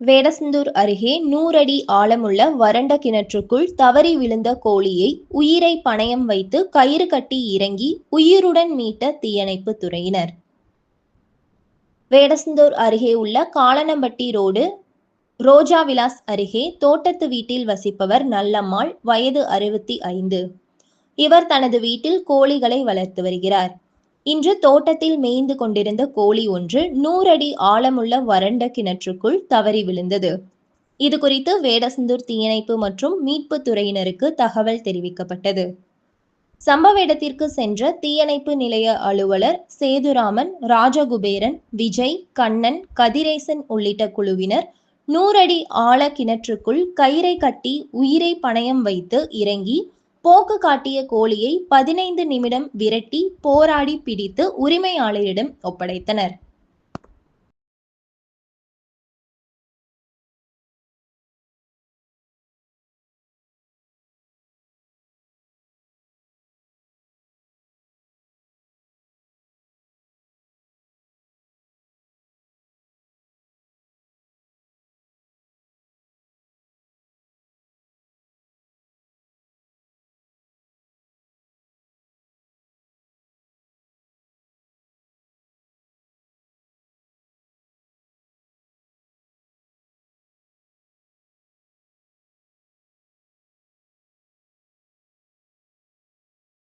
வேடசந்தூர் அருகே நூறடி ஆழமுள்ள வறண்ட கிணற்றுக்குள் தவறி விழுந்த கோழியை உயிரை பணயம் வைத்து கயிறு கட்டி இறங்கி உயிருடன் மீட்ட தீயணைப்பு துறையினர். வேடசந்தூர் அருகே உள்ள காலனம்பட்டி ரோடு ரோஜா விலாஸ் அருகே தோட்டத்து வீட்டில் வசிப்பவர் நல்லம்மாள் வயது அறுபத்தி ஐந்து. இவர் தனது வீட்டில் கோழிகளை வளர்த்து வருகிறார். இன்று தோட்டத்தில் மேய்ந்து கொண்டிருந்த கோழி ஒன்று நூறடி ஆழமுள்ள வறண்ட கிணற்றுக்குள் தவறி விழுந்தது. இது குறித்து வேடசந்தூர் தீயணைப்பு மற்றும் மீட்பு துறையினருக்கு தகவல் தெரிவிக்கப்பட்டது. சம்பவ இடத்திற்கு சென்ற தீயணைப்பு நிலைய அலுவலர் சேதுராமன் ராஜகுபேரன் விஜய் கண்ணன் கதிரேசன் உள்ளிட்ட குழுவினர் நூறடி ஆழ கிணற்றுக்குள் கயிறை கட்டி உயிரை பணயம் வைத்து இறங்கி போக்கு காட்டிய கோழியை பதினைந்து நிமிடம் விரட்டி போராடி பிடித்து உரிமையாளரிடம் ஒப்படைத்தனர்.